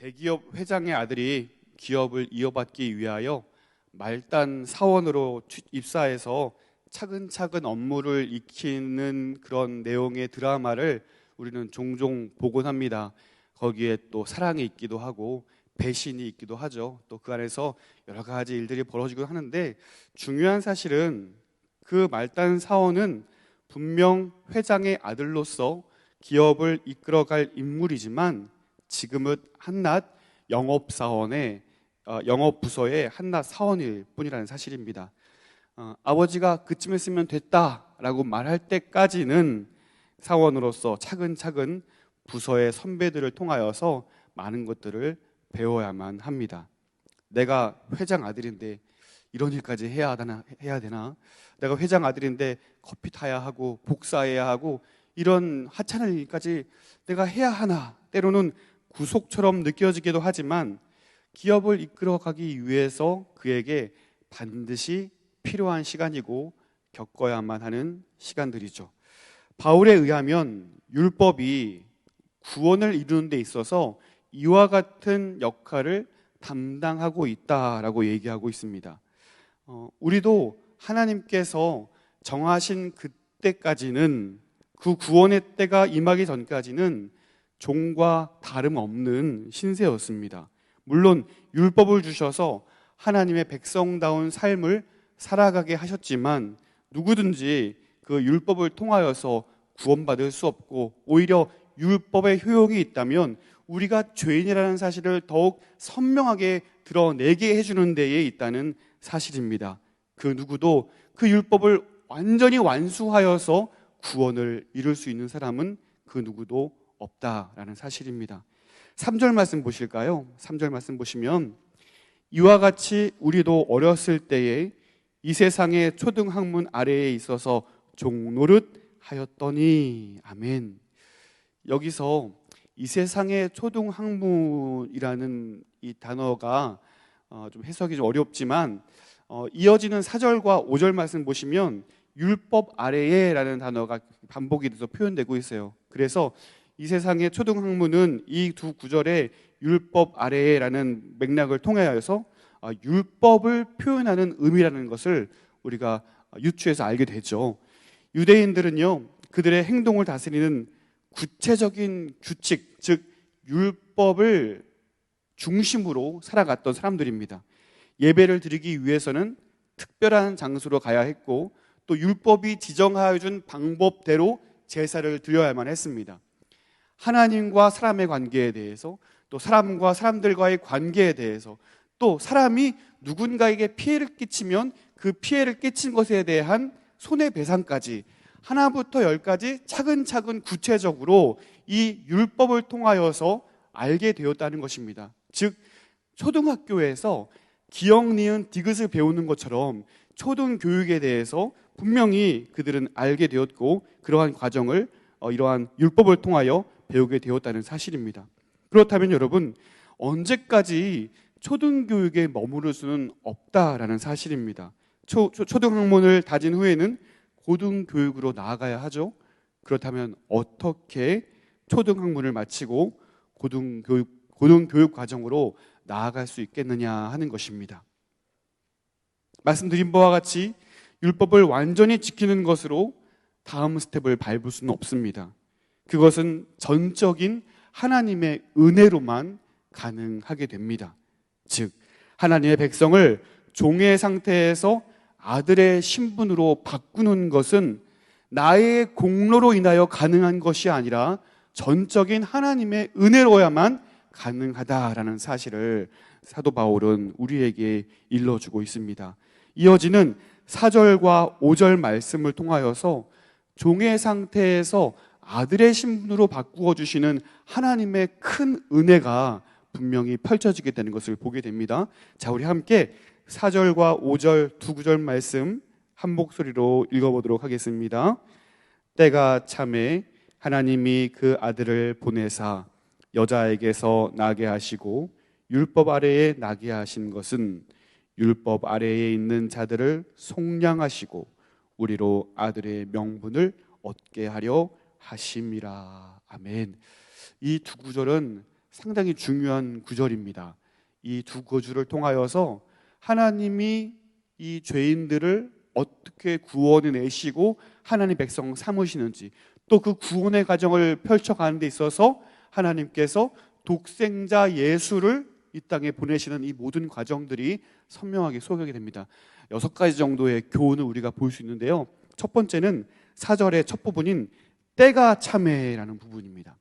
대기업 회장의 아들이 기업을 이어받기 위하여 말단 사원으로 취- 입사해서 차근차근 업무를 익히는 그런 내용의 드라마를 우리는 종종 보곤 합니다. 거기에 또 사랑이 있기도 하고 배신이 있기도 하죠. 또 그 안에서 여러 가지 일들이 벌어지곤 하는데 중요한 사실은 그 말단 사원은 분명 회장의 아들로서 기업을 이끌어갈 인물이지만 지금은 한낱 영업사원의 어, 영업부서의 한낱 사원일 뿐이라는 사실입니다. 어, 아버지가 그쯤 했으면 됐다라고 말할 때까지는 사원으로서 차근차근 부서의 선배들을 통하여서 많은 것들을 배워야만 합니다. 내가 회장 아들인데 이런 일까지 해야 되나 해야 되나? 내가 회장 아들인데 커피 타야 하고 복사해야 하고 이런 하찮은 일까지 내가 해야 하나? 때로는 구속처럼 느껴지기도 하지만 기업을 이끌어가기 위해서 그에게 반드시 필요한 시간이고 겪어야만 하는 시간들이죠. 바울에 의하면 율법이 구원을 이루는 데 있어서 이와 같은 역할을 담당하고 있다라고 얘기하고 있습니다. 어, 우리도 하나님께서 정하신 그때까지는 그 구원의 때가 임하기 전까지는 종과 다름없는 신세였습니다. 물론 율법을 주셔서 하나님의 백성다운 삶을 살아가게 하셨지만 누구든지 그 율법을 통하여서 구원받을 수 없고 오히려 율법의 효용이 있다면 우리가 죄인이라는 사실을 더욱 선명하게 드러내게 해주는 데에 있다는 사실입니다. 그 누구도 그 율법을 완전히 완수하여서 구원을 이룰 수 있는 사람은 그 누구도 없다라는 사실입니다. 3절 말씀 보실까요? 3절 말씀 보시면 이와 같이 우리도 어렸을 때에 이 세상의 초등 학문 아래에 있어서 종노릇 하였더니 아멘. 여기서 이 세상의 초등 학문이라는 이 단어가 어, 좀 해석이 좀 어렵지만 어, 이어지는 4절과 5절 말씀 보시면 율법 아래에라는 단어가 반복이 돼서 표현되고 있어요. 그래서 이 세상의 초등학문은 이 두 구절에 율법 아래에라는 맥락을 통하여서 아, 율법을 표현하는 의미라는 것을 우리가 유추해서 알게 되죠. 유대인들은요, 그들의 행동을 다스리는 구체적인 규칙, 즉 율법을 중심으로 살아갔던 사람들입니다. 예배를 드리기 위해서는 특별한 장소로 가야 했고 또 율법이 지정하여 준 방법대로 제사를 드려야만 했습니다. 하나님과 사람의 관계에 대해서 또 사람과 사람들과의 관계에 대해서 또 사람이 누군가에게 피해를 끼치면 그 피해를 끼친 것에 대한 손해배상까지 하나부터 열까지 차근차근 구체적으로 이 율법을 통하여서 알게 되었다는 것입니다. 즉 초등학교에서 기억, 니은, 디귿을 배우는 것처럼 초등 교육에 대해서 분명히 그들은 알게 되었고 그러한 과정을 어, 이러한 율법을 통하여 배우게 되었다는 사실입니다. 그렇다면 여러분 언제까지 초등교육에 머무를 수는 없다라는 사실입니다. 초, 초, 초등 학문을 다진 후에는 고등교육으로 나아가야 하죠. 그렇다면 어떻게 초등 학문을 마치고 고등교육, 고등교육 과정으로 나아갈 수 있겠느냐 하는 것입니다. 말씀드린 바와 같이 율법을 완전히 지키는 것으로 다음 스텝을 밟을 수는 없습니다. 그것은 전적인 하나님의 은혜로만 가능하게 됩니다. 즉, 하나님의 백성을 종의 상태에서 아들의 신분으로 바꾸는 것은 나의 공로로 인하여 가능한 것이 아니라 전적인 하나님의 은혜로야만 가능하다라는 사실을 사도 바울은 우리에게 일러주고 있습니다. 이어지는 4절과 5절 말씀을 통하여서 종의 상태에서 아들의 신분으로 바꾸어 주시는 하나님의 큰 은혜가 분명히 펼쳐지게 되는 것을 보게 됩니다. 자, 우리 함께 4절과 5절 두 구절 말씀 한 목소리로 읽어보도록 하겠습니다. 때가 참에 하나님이 그 아들을 보내사 여자에게서 나게 하시고 율법 아래에 나게 하신 것은 율법 아래에 있는 자들을 속량하시고 우리로 아들의 명분을 얻게 하려 하심이라. 아멘. 이 두 구절은 상당히 중요한 구절입니다. 이 두 구절을 통하여서 하나님이 이 죄인들을 어떻게 구원해 내시고 하나님 백성 삼으시는지 또 그 구원의 과정을 펼쳐가는 데 있어서 하나님께서 독생자 예수를 이 땅에 보내시는 이 모든 과정들이 선명하게 소개가 됩니다. 여섯 가지 정도의 교훈을 우리가 볼 수 있는데요. 첫 번째는 사절의 첫 부분인 때가 참회라는 부분입니다.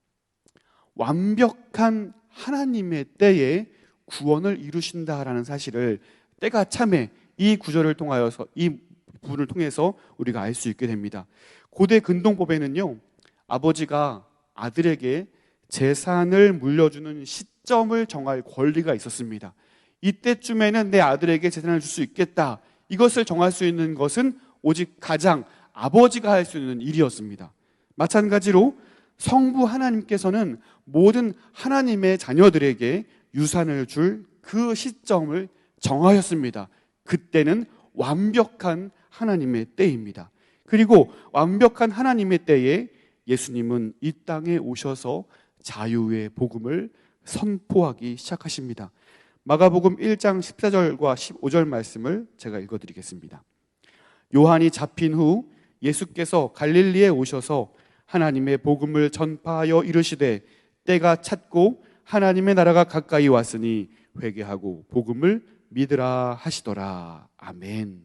완벽한 하나님의 때에 구원을 이루신다라는 사실을 때가 참회 이 구절을 통하여서 이 부분을 통해서 우리가 알 수 있게 됩니다. 고대 근동법에는요 아버지가 아들에게 재산을 물려주는 시점을 정할 권리가 있었습니다. 이때쯤에는 내 아들에게 재산을 줄 수 있겠다. 이것을 정할 수 있는 것은 오직 가장 아버지가 할 수 있는 일이었습니다. 마찬가지로 성부 하나님께서는 모든 하나님의 자녀들에게 유산을 줄 그 시점을 정하였습니다. 그때는 완벽한 하나님의 때입니다. 그리고 완벽한 하나님의 때에 예수님은 이 땅에 오셔서 자유의 복음을 선포하기 시작하십니다. 마가복음 1장 14절과 15절 말씀을 제가 읽어 드리겠습니다. 요한이 잡힌 후 예수께서 갈릴리에 오셔서 하나님의 복음을 전파하여 이르시되 때가 찼고 하나님의 나라가 가까이 왔으니 회개하고 복음을 믿으라 하시더라. 아멘.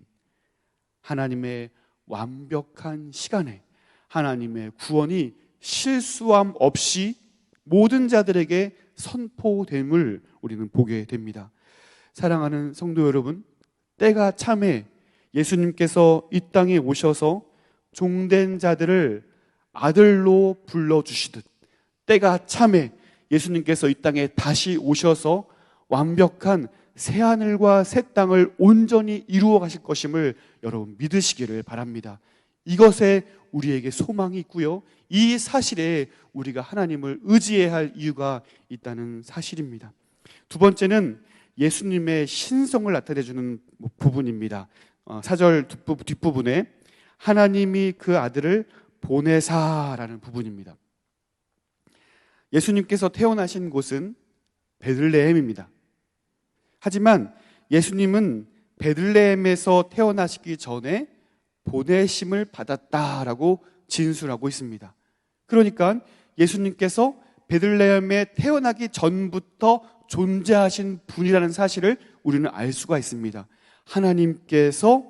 하나님의 완벽한 시간에 하나님의 구원이 실수함 없이 모든 자들에게 선포됨을 우리는 보게 됩니다. 사랑하는 성도 여러분, 때가 참에 예수님께서 이 땅에 오셔서 종된 자들을 아들로 불러주시듯 때가 참에 예수님께서 이 땅에 다시 오셔서 완벽한 새 하늘과 새 땅을 온전히 이루어 가실 것임을 여러분 믿으시기를 바랍니다. 이것에 우리에게 소망이 있고요. 이 사실에 우리가 하나님을 의지해야 할 이유가 있다는 사실입니다. 두 번째는 예수님의 신성을 나타내주는 부분입니다. 어, 사절 뒷부분에 하나님이 그 아들을 보내사라는 부분입니다. 예수님께서 태어나신 곳은 베들레헴입니다. 하지만 예수님은 베들레헴에서 태어나시기 전에 보내심을 받았다라고 진술하고 있습니다. 그러니까 예수님께서 베들레헴에 태어나기 전부터 존재하신 분이라는 사실을 우리는 알 수가 있습니다. 하나님께서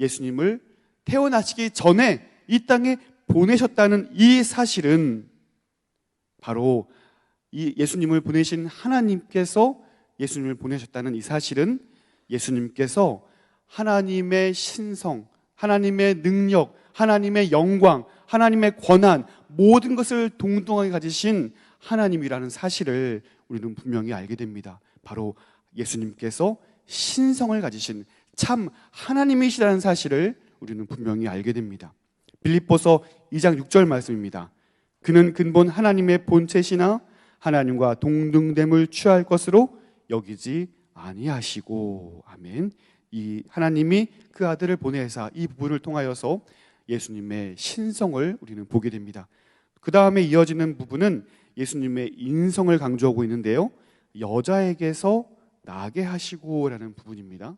예수님을 태어나시기 전에 이 땅에 보내셨다는 이 사실은 바로 이 예수님을 보내신 하나님께서 예수님을 보내셨다는 이 사실은 예수님께서 하나님의 신성, 하나님의 능력, 하나님의 영광, 하나님의 권한, 모든 것을 동등하게 가지신 하나님이라는 사실을 우리는 분명히 알게 됩니다. 바로 예수님께서 신성을 가지신 참 하나님이시라는 사실을 우리는 분명히 알게 됩니다. 빌립보서 2장 6절 말씀입니다. 그는 근본 하나님의 본체시나 하나님과 동등됨을 취할 것으로 여기지 아니하시고 아멘. 이 하나님이 그 아들을 보내사 이 부분을 통하여서 예수님의 신성을 우리는 보게 됩니다. 그 다음에 이어지는 부분은 예수님의 인성을 강조하고 있는데요. 여자에게서 나게 하시고라는 부분입니다.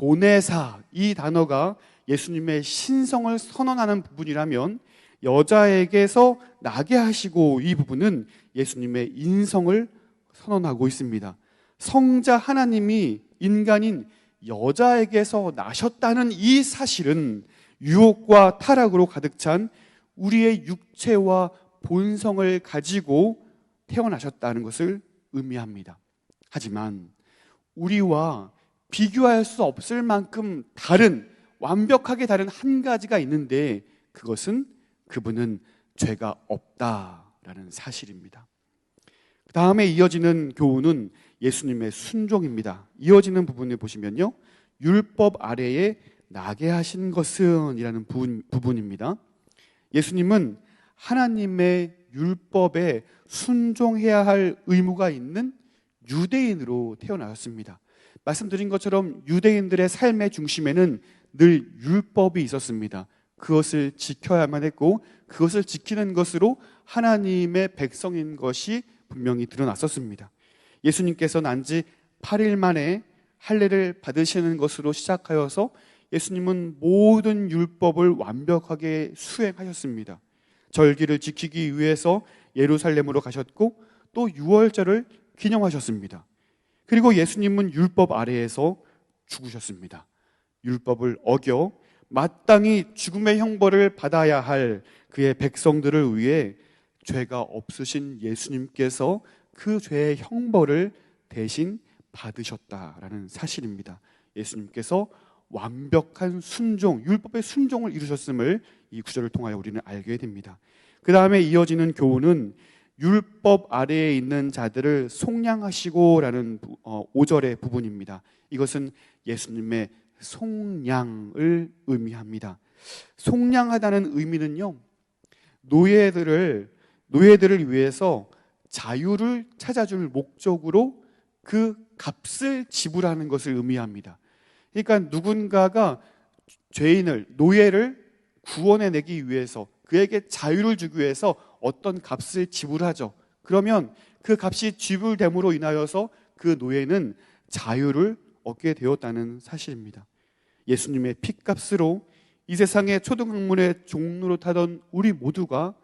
보내사 이 단어가 예수님의 신성을 선언하는 부분이라면 여자에게서 나게 하시고 이 부분은 예수님의 인성을 선언하고 있습니다. 성자 하나님이 인간인 여자에게서 나셨다는 이 사실은 유혹과 타락으로 가득 찬 우리의 육체와 본성을 가지고 태어나셨다는 것을 의미합니다. 하지만 우리와 비교할 수 없을 만큼 다른 완벽하게 다른 한 가지가 있는데 그것은 그분은 죄가 없다라는 사실입니다. 그 다음에 이어지는 교훈은 예수님의 순종입니다. 이어지는 부분을 보시면요. 율법 아래에 나게 하신 것은 이라는 부분, 부분입니다. 예수님은 하나님의 율법에 순종해야 할 의무가 있는 유대인으로 태어나셨습니다. 말씀드린 것처럼 유대인들의 삶의 중심에는 늘 율법이 있었습니다. 그것을 지켜야만 했고 그것을 지키는 것으로 하나님의 백성인 것이 분명히 드러났었습니다. 예수님께서 난 지 8일 만에 할례를 받으시는 것으로 시작하여서 예수님은 모든 율법을 완벽하게 수행하셨습니다. 절기를 지키기 위해서 예루살렘으로 가셨고 또 유월절을 기념하셨습니다. 그리고 예수님은 율법 아래에서 죽으셨습니다. 율법을 어겨 마땅히 죽음의 형벌을 받아야 할 그의 백성들을 위해 죄가 없으신 예수님께서 그 죄의 형벌을 대신 받으셨다라는 사실입니다. 예수님께서 완벽한 순종, 율법의 순종을 이루셨음을 이 구절을 통하여 우리는 알게 됩니다. 그 다음에 이어지는 교훈은 율법 아래에 있는 자들을 속량하시고라는 5절의 어, 부분입니다. 이것은 예수님의 속량을 의미합니다. 속량하다는 의미는요, 노예들을, 노예들을 위해서 자유를 찾아줄 목적으로 그 값을 지불하는 것을 의미합니다. 그러니까 누군가가 죄인을, 노예를 구원해 내기 위해서 그에게 자유를 주기 위해서 어떤 값을 지불하죠. 그러면 그 값이 지불됨으로 인하여서 그 노예는 자유를 얻게 되었다는 사실입니다. 예수님의 피값으로 이 세상의 초등학문의 종로로 타던 우리 모두가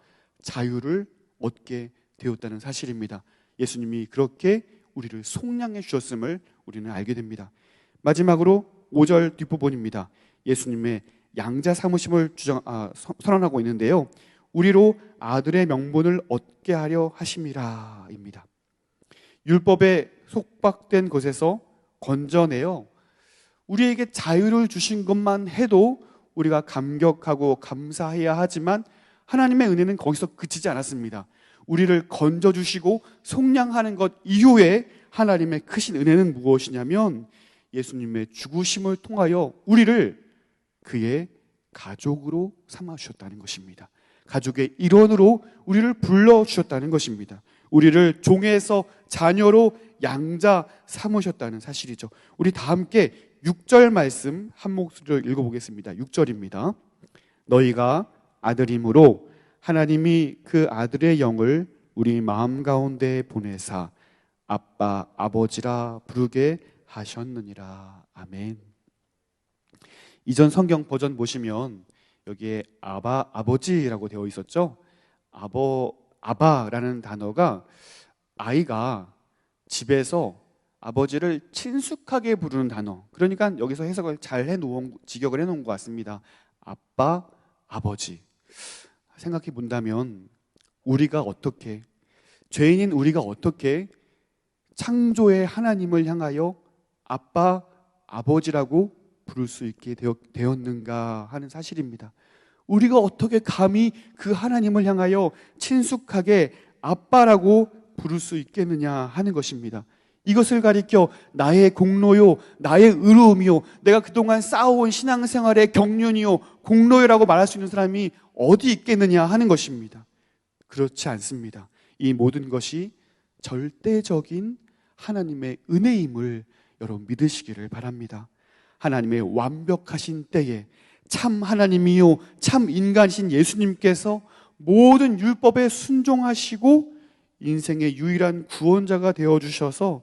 자유를 얻게 되었다는 사실입니다. 예수님이 그렇게 우리를 속량해 주셨음을 우리는 알게 됩니다. 마지막으로 5절 뒷부분입니다. 예수님의 양자 사무심을 주장, 아, 선언하고 있는데요. 우리로 아들의 명분을 얻게 하려 하심이라입니다. 율법에 속박된 것에서 건져내어 우리에게 자유를 주신 것만 해도 우리가 감격하고 감사해야 하지만 하나님의 은혜는 거기서 그치지 않았습니다. 우리를 건져주시고 속량하는 것 이후에 하나님의 크신 은혜는 무엇이냐면 예수님의 죽으심을 통하여 우리를 그의 가족으로 삼아주셨다는 것입니다. 가족의 일원으로 우리를 불러주셨다는 것입니다. 우리를 종에서 자녀로 양자 삼으셨다는 사실이죠. 우리 다 함께 6절 말씀 한 목소리로 읽어보겠습니다. 6절입니다. 너희가 아들임으로 하나님이 그 아들의 영을 우리 마음 가운데 보내사 아빠 아버지라 부르게 하셨느니라. 아멘. 이전 성경 버전 보시면 여기에 아바 아버지라고 되어 있었죠. 아버 아바라는 단어가 아이가 집에서 아버지를 친숙하게 부르는 단어. 그러니까 여기서 해석을 잘 해놓은 직역을 해놓은 것 같습니다. 아빠 아버지. 생각해 본다면 우리가 어떻게 죄인인 우리가 어떻게 창조의 하나님을 향하여 아빠 아버지라고 부를 수 있게 되었 는가 하는 사실입니다. 우리가 어떻게 감히 그 하나님을 향하여 친숙하게 아빠라고 부를 수 있겠느냐 하는 것입니다. 이것을 가리켜 나의 공로요, 나의 의로움이요, 내가 그동안 쌓아온 신앙생활의 경륜이요, 공로요라고 말할 수 있는 사람이 어디 있겠느냐 하는 것입니다. 그렇지 않습니다. 이 모든 것이 절대적인 하나님의 은혜임을 여러분 믿으시기를 바랍니다. 하나님의 완벽하신 때에 참 하나님이요, 참 인간이신 예수님께서 모든 율법에 순종하시고 인생의 유일한 구원자가 되어 주셔서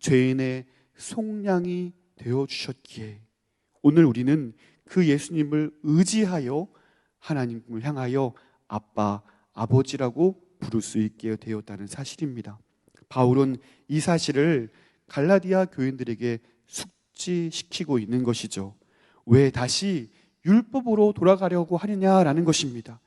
죄인의 속량이 되어 주셨기에 오늘 우리는 그 예수님을 의지하여 하나님을 향하여 아빠, 아버지라고 부를 수 있게 되었다는 사실입니다. 바울은 이 사실을 갈라디아 교인들에게 숙지시키고 있는 것이죠. 왜 다시 율법으로 돌아가려고 하느냐라는 것입니다.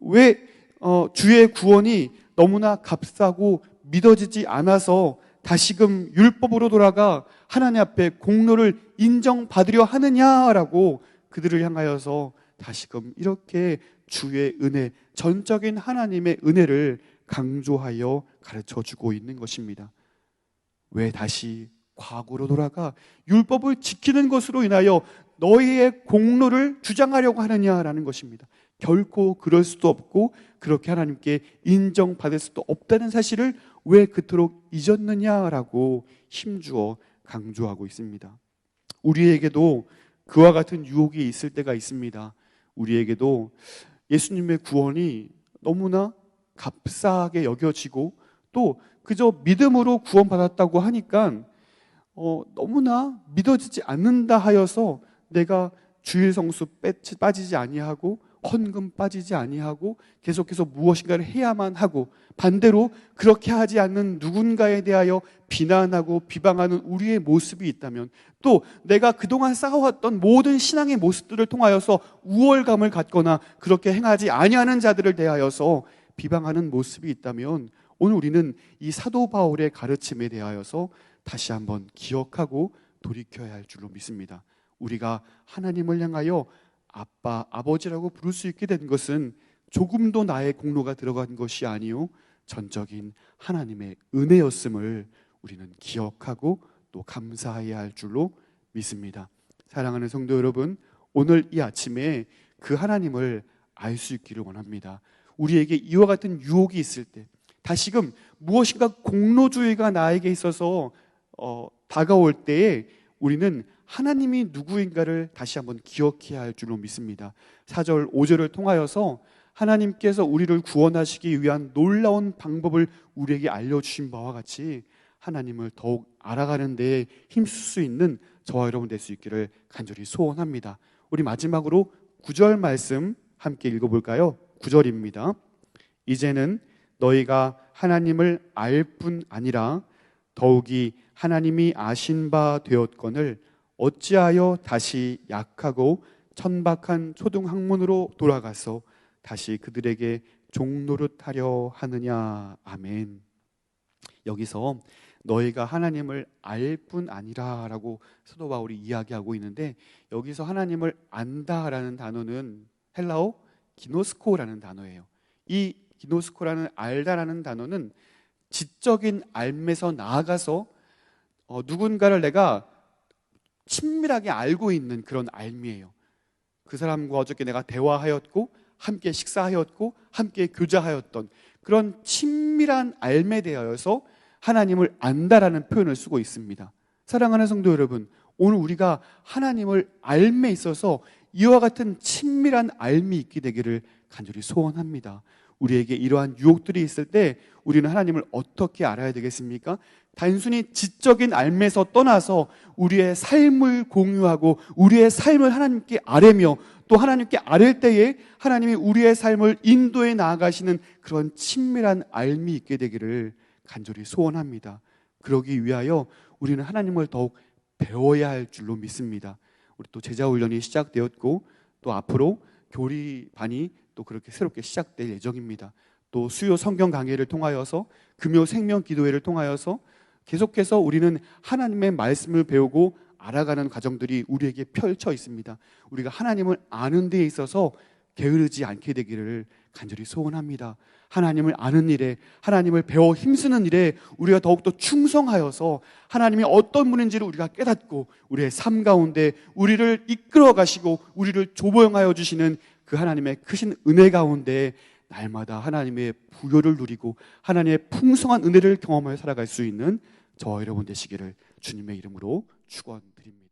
왜 어, 주의 구원이 너무나 값싸고 믿어지지 않아서 다시금 율법으로 돌아가 하나님 앞에 공로를 인정받으려 하느냐라고 그들을 향하여서 다시금 이렇게 주의 은혜, 전적인 하나님의 은혜를 강조하여 가르쳐 주고 있는 것입니다. 왜 다시 과거로 돌아가 율법을 지키는 것으로 인하여 너희의 공로를 주장하려고 하느냐라는 것입니다. 결코 그럴 수도 없고 그렇게 하나님께 인정받을 수도 없다는 사실을 왜 그토록 잊었느냐라고 힘주어 강조하고 있습니다. 우리에게도 그와 같은 유혹이 있을 때가 있습니다. 우리에게도 예수님의 구원이 너무나 값싸게 여겨지고 또 그저 믿음으로 구원받았다고 하니까 어, 너무나 믿어지지 않는다 하여서 내가 주일 성수 빼- 빠지지 아니하고 헌금 빠지지 아니하고 계속해서 무엇인가를 해야만 하고 반대로 그렇게 하지 않는 누군가에 대하여 비난하고 비방하는 우리의 모습이 있다면 또 내가 그동안 쌓아왔던 모든 신앙의 모습들을 통하여서 우월감을 갖거나 그렇게 행하지 아니하는 자들을 대하여서 비방하는 모습이 있다면 오늘 우리는 이 사도 바울의 가르침에 대하여서 다시 한번 기억하고 돌이켜야 할 줄로 믿습니다. 우리가 하나님을 향하여 아빠, 아버지라고 부를 수 있게 된 것은 조금도 나의 공로가 들어간 것이 아니요 전적인 하나님의 은혜였음을 우리는 기억하고 또 감사해야 할 줄로 믿습니다. 사랑하는 성도 여러분, 오늘 이 아침에 그 하나님을 알 수 있기를 원합니다. 우리에게 이와 같은 유혹이 있을 때, 다시금 무엇인가 공로주의가 나에게 있어서 어, 다가올 때에 우리는 하나님이 누구인가를 다시 한번 기억해야 할 줄로 믿습니다. 4절, 5절을 통하여서 하나님께서 우리를 구원하시기 위한 놀라운 방법을 우리에게 알려주신 바와 같이 하나님을 더욱 알아가는 데에 힘쓸 수 있는 저와 여러분 될 수 있기를 간절히 소원합니다. 우리 마지막으로 9절 말씀 함께 읽어볼까요? 9절입니다. 이제는 너희가 하나님을 알 뿐 아니라 더욱이 하나님이 아신 바 되었거늘 어찌하여 다시 약하고 천박한 초등학문으로 돌아가서 다시 그들에게 종노릇하려 하느냐 아멘. 여기서 너희가 하나님을 알 뿐 아니라라고 사도 바울이 이야기하고 있는데 여기서 하나님을 안다라는 단어는 헬라어 기노스코라는 단어예요. 이 기노스코라는 알다라는 단어는 지적인 알에서 나아가서 어, 누군가를 내가 친밀하게 알고 있는 그런 알미예요. 그 사람과 어저께 내가 대화하였고 함께 식사하였고 함께 교제하였던 그런 친밀한 알매 대하여서 하나님을 안다라는 표현을 쓰고 있습니다. 사랑하는 성도 여러분, 오늘 우리가 하나님을 알매 있어서 이와 같은 친밀한 알미 있게 되기를 간절히 소원합니다. 우리에게 이러한 유혹들이 있을 때 우리는 하나님을 어떻게 알아야 되겠습니까? 단순히 지적인 알매서 떠나서 우리의 삶을 공유하고 우리의 삶을 하나님께 아뢰며 또 하나님께 아뢰 때에 하나님이 우리의 삶을 인도해 나아가시는 그런 친밀한 알미 있게 되기를 간절히 소원합니다. 그러기 위하여 우리는 하나님을 더욱 배워야 할 줄로 믿습니다. 우리 또 제자 훈련이 시작되었고 또 앞으로 교리반이 또 그렇게 새롭게 시작될 예정입니다. 또 수요 성경 강해를 통하여서 금요 생명 기도회를 통하여서 계속해서 우리는 하나님의 말씀을 배우고 알아가는 과정들이 우리에게 펼쳐 있습니다. 우리가 하나님을 아는 데 있어서 게으르지 않게 되기를 간절히 소원합니다. 하나님을 아는 일에, 하나님을 배워 힘쓰는 일에 우리가 더욱더 충성하여서 하나님이 어떤 분인지를 우리가 깨닫고 우리의 삶 가운데 우리를 이끌어 가시고 우리를 조보영하여 주시는 그 하나님의 크신 은혜 가운데 날마다 하나님의 부여를 누리고 하나님의 풍성한 은혜를 경험하여 살아갈 수 있는 저와 여러분 되시기를 주님의 이름으로 축원드립니다.